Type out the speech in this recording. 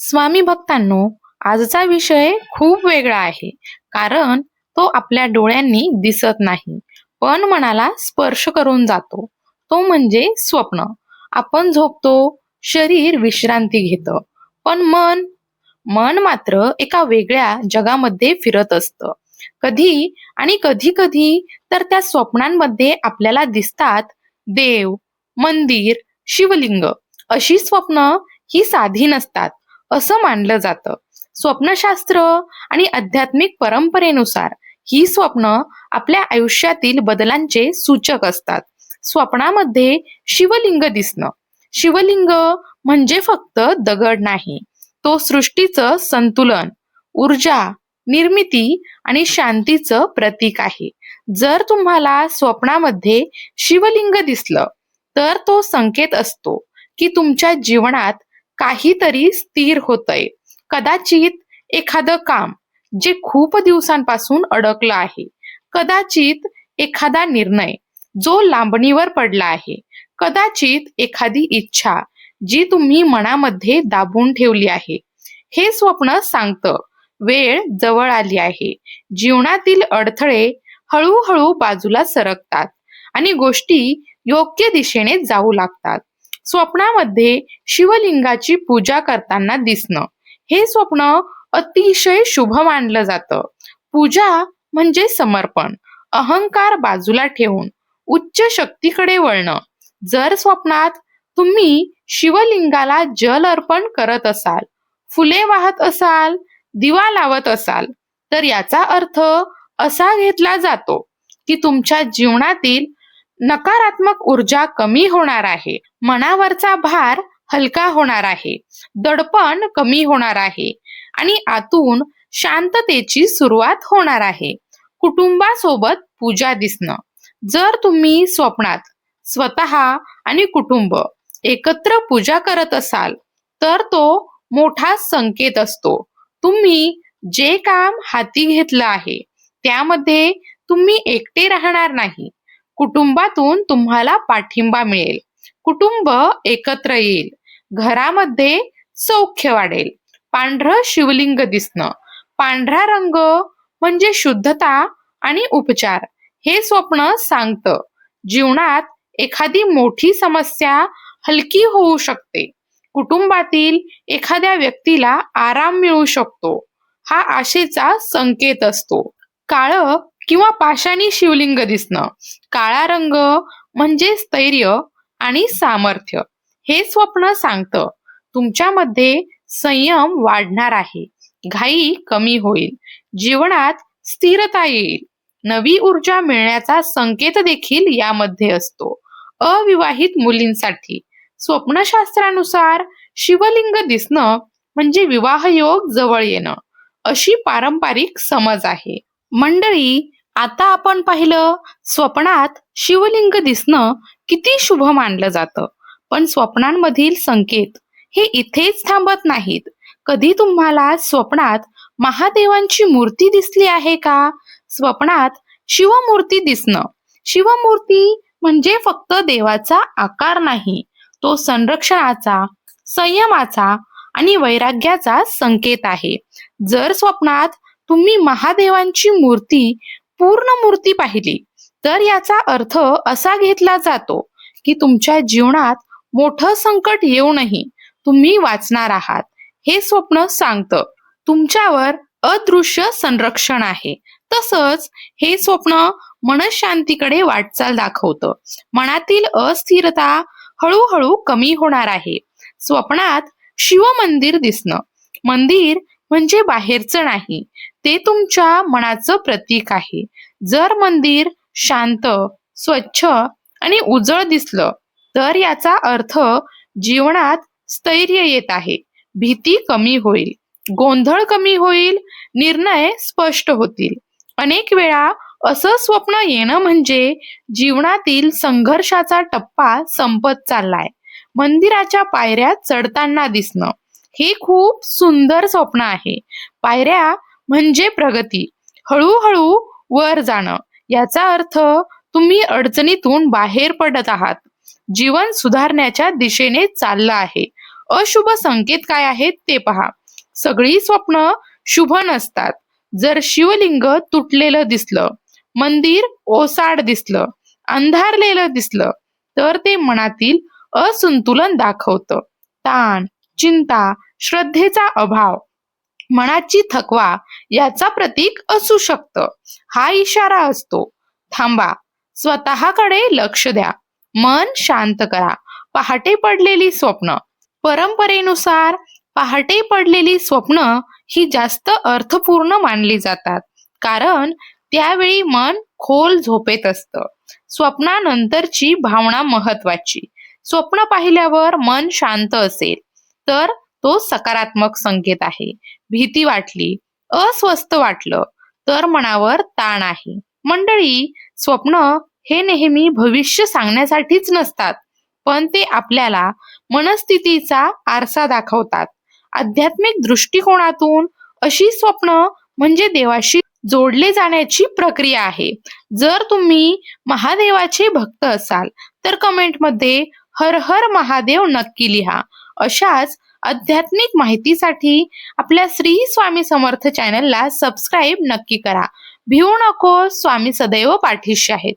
स्वामी भक्तांनो आजचा विषय खूप वेगळा आहे. कारण तो आपल्या डोळ्यांनी दिसत नाही. पण मनाला स्पर्श करून जातो. तो म्हणजे स्वप्न. आपण झोपतो शरीर विश्रांती घेतं. पण मन मन मात्र एका वेगळ्या जगामध्ये फिरत असतं. कधी आणि कधी कधी तर त्या स्वप्नांमध्ये आपल्याला दिसतात देव मंदिर शिवलिंग अशी स्वप्न ही साधी नसतात. असं मानलं जातं. स्वप्नशास्त्र आणि आध्यात्मिक परंपरेनुसार ही स्वप्न आपल्या आयुष्यातील बदलांचे सूचक असतात. स्वप्नामध्ये शिवलिंग दिसणं. शिवलिंग म्हणजे फक्त दगड नाही. तो सृष्टीचं संतुलन ऊर्जा निर्मिती आणि शांतीचं प्रतीक आहे. जर तुम्हाला स्वप्नामध्ये शिवलिंग दिसलं तर तो संकेत असतो की तुमच्या जीवनात काहीतरी स्थिर होतंय. कदाचित एखादं काम जे खूप दिवसांपासून अडकलं आहे. कदाचित एखादा निर्णय जो लांबणीवर पडला आहे. कदाचित एखादी इच्छा जी तुम्ही मनामध्ये दाबून ठेवली आहे. हे स्वप्न सांगतं वेळ जवळ आली आहे. जीवनातील अडथळे हळूहळू बाजूला सरकतात आणि गोष्टी योग्य दिशेने जाऊ लागतात. स्वप्नामध्ये शिवलिंगाची पूजा करताना दिसणं. हे स्वप्न अतिशय शुभ मानलं जातं. पूजा म्हणजे समर्पण अहंकार बाजूला ठेवून उच्च शक्तीकडे वळणं. जर स्वप्नात तुम्ही शिवलिंगाला जल अर्पण करत असाल फुले वाहत असाल दिवा लावत असाल तर याचा अर्थ असा घेतला जातो की तुमच्या जीवनातील नकारात्मक ऊर्जा कमी होणार आहे. मनावरचा भार हलका होणार आहे. दडपण कमी होणार आहे. आणि आतून शांततेची सुरुवात होणार आहे. कुटुंबासोबत पूजा दिसणं. जर तुम्ही स्वप्नात स्वतः आणि कुटुंब एकत्र पूजा करत असाल तर तो मोठा संकेत असतो. तुम्ही जे काम हाती घेतलं आहे त्यामध्ये तुम्ही एकटे राहणार नाही. कुटुंबातून तुम्हाला पाठिंबा मिळेल. कुटुंब एकत्र येईल. घरामध्ये सौख्य वाढेल. पांढरं शिवलिंग दिसणं. पांढरा रंग म्हणजे शुद्धता आणि उपचार. हे स्वप्न सांगतं. जीवनात एखादी मोठी समस्या हलकी होऊ शकते. कुटुंबातील एखाद्या व्यक्तीला आराम मिळू शकतो. हा आशेचा संकेत असतो. काळ किंवा पाषाणी शिवलिंग दिसणं. काळा रंग म्हणजे स्थैर्य आणि सामर्थ्य. हे स्वप्न सांगतं तुमच्यामध्ये संयम वाढणार आहे. घाई कमी होईल. जीवनात स्थिरता येईल. नवी ऊर्जा मिळण्याचा संकेत देखील यामध्ये असतो. अविवाहित मुलींसाठी. स्वप्नशास्त्रानुसार शिवलिंग दिसणं म्हणजे विवाह योग जवळ येणं. अशी पारंपरिक समज आहे. मंडळी आता आपण पाहिलं स्वप्नात शिवलिंग दिसणं किती शुभ मानलं जातं. पण स्वप्नांमधील संकेत हे इथेच थांबत नाहीत. कधी तुम्हाला स्वप्नात महादेवांची मूर्ती दिसली आहे का? स्वप्नात शिवमूर्ती दिसणं. शिवमूर्ती म्हणजे फक्त देवाचा आकार नाही तो संरक्षणाचा संयमाचा आणि वैराग्याचा संकेत आहे. जर स्वप्नात तुम्ही महादेवांची मूर्ती पूर्ण मूर्ती पाहिली. तर याचा अर्थ असा घेतला जातो की तुमच्या जीवनात मोठं संकट येऊनही तुम्ही वाचणार आहात. हे स्वप्न सांगतं तुमच्यावर अदृश्य संरक्षण आहे. तसंच हे स्वप्न मनशांतीकडे वाटचाल दाखवतं. मनातील अस्थिरता हळूहळू कमी होणार आहे. स्वप्नात शिवमंदिर दिसणं. मंदिर म्हणजे बाहेरचं नाही. ते तुमच्या मनाचं प्रतीक आहे. जर मंदिर शांत स्वच्छ आणि उजळ दिसलं तर याचा अर्थ जीवनात स्थैर्य येत आहे. भीती कमी होईल. गोंधळ कमी होईल. निर्णय स्पष्ट होतील. अनेक वेळा असं स्वप्न येणं म्हणजे जीवनातील संघर्षाचा टप्पा संपत चाललाय. मंदिराच्या पायऱ्या चढताना दिसणं. हे खूप सुंदर स्वप्न आहे. पायऱ्या म्हणजे प्रगती. हळूहळू वर जाणं. याचा अर्थ तुम्ही अडचणीतून बाहेर पडत आहात. जीवन सुधारण्याच्या दिशेने चाललं आहे. अशुभ संकेत काय आहेत ते पहा. सगळी स्वप्न शुभ नसतात. जर शिवलिंग तुटलेलं दिसलं मंदिर ओसाड दिसलं अंधारलेलं दिसलं तर ते मनातील असंतुलन दाखवतं. ताण चिंता श्रद्धेचा अभाव मनाची थकवा याचा प्रतीक असू शकतं. हा इशारा असतो. थांबा. स्वतःकडे लक्ष द्या. मन शांत करा. पहाटे पडलेली स्वप्न. परंपरेनुसार पहाटे पडलेली स्वप्न ही जास्त अर्थपूर्ण मानली जातात. कारण त्यावेळी मन खोल झोपेत असतं. स्वप्नानंतरची भावना महत्वाची स्वप्न पाहिल्यावर मन शांत असेल. तर तो सकारात्मक संकेत आहे. भीती वाटली अस्वस्थ वाटलं तर मनावर ताण आहे. मंडळी स्वप्न हे नेहमी भविष्य सांगण्यासाठीच नसतात पण ते आपल्याला मनस्थितीचा आरसा दाखवतात. आध्यात्मिक दृष्टिकोनातून अशी स्वप्न म्हणजे देवाशी जोडले जाण्याची प्रक्रिया आहे. जर तुम्ही महादेवाचे भक्त असाल तर कमेंटमध्ये हर हर महादेव नक्की लिहा. अशाच आध्यात्मिक माहितीसाठी आपल्या श्री स्वामी समर्थ चॅनलला सबस्क्राईब नक्की करा. भिवू नको स्वामी सदैव पाठीशी आहेत.